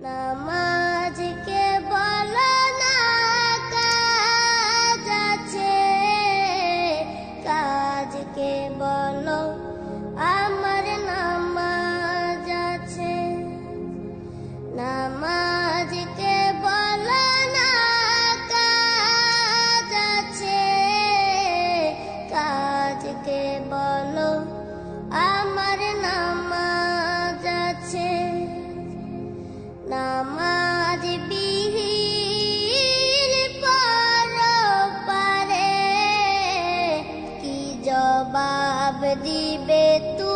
নামাজকে বলো না কাজ আছে। কাজকে বলো জবাব দিবে তুমি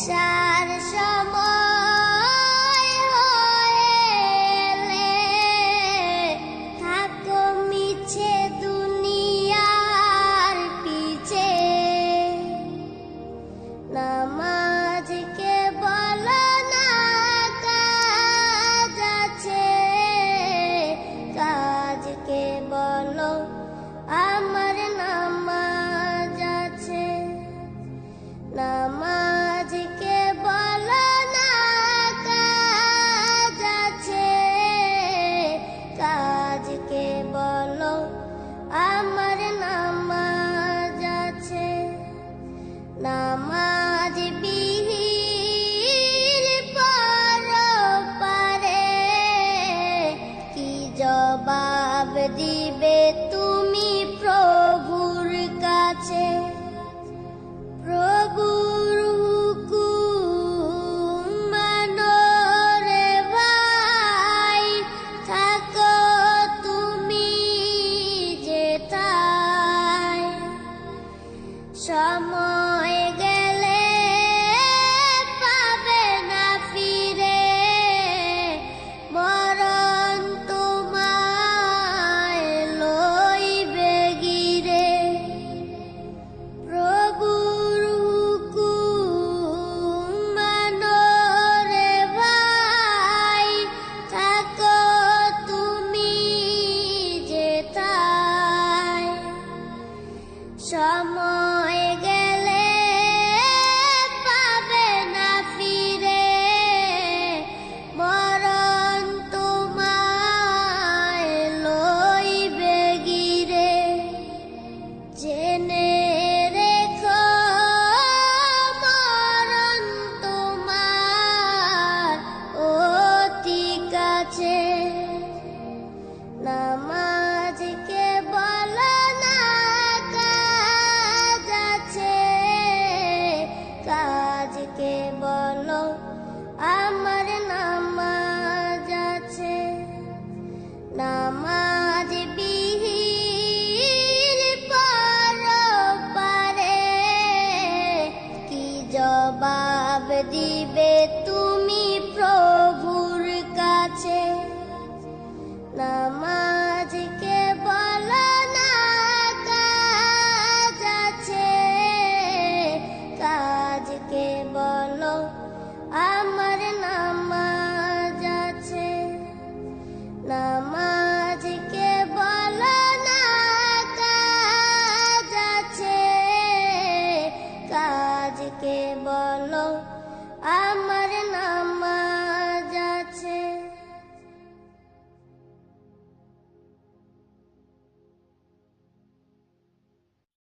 সার সম আমাকে বলো আমার নামাজ আছে। নামাজ বিহীন পারে কি জবাব দিয়ে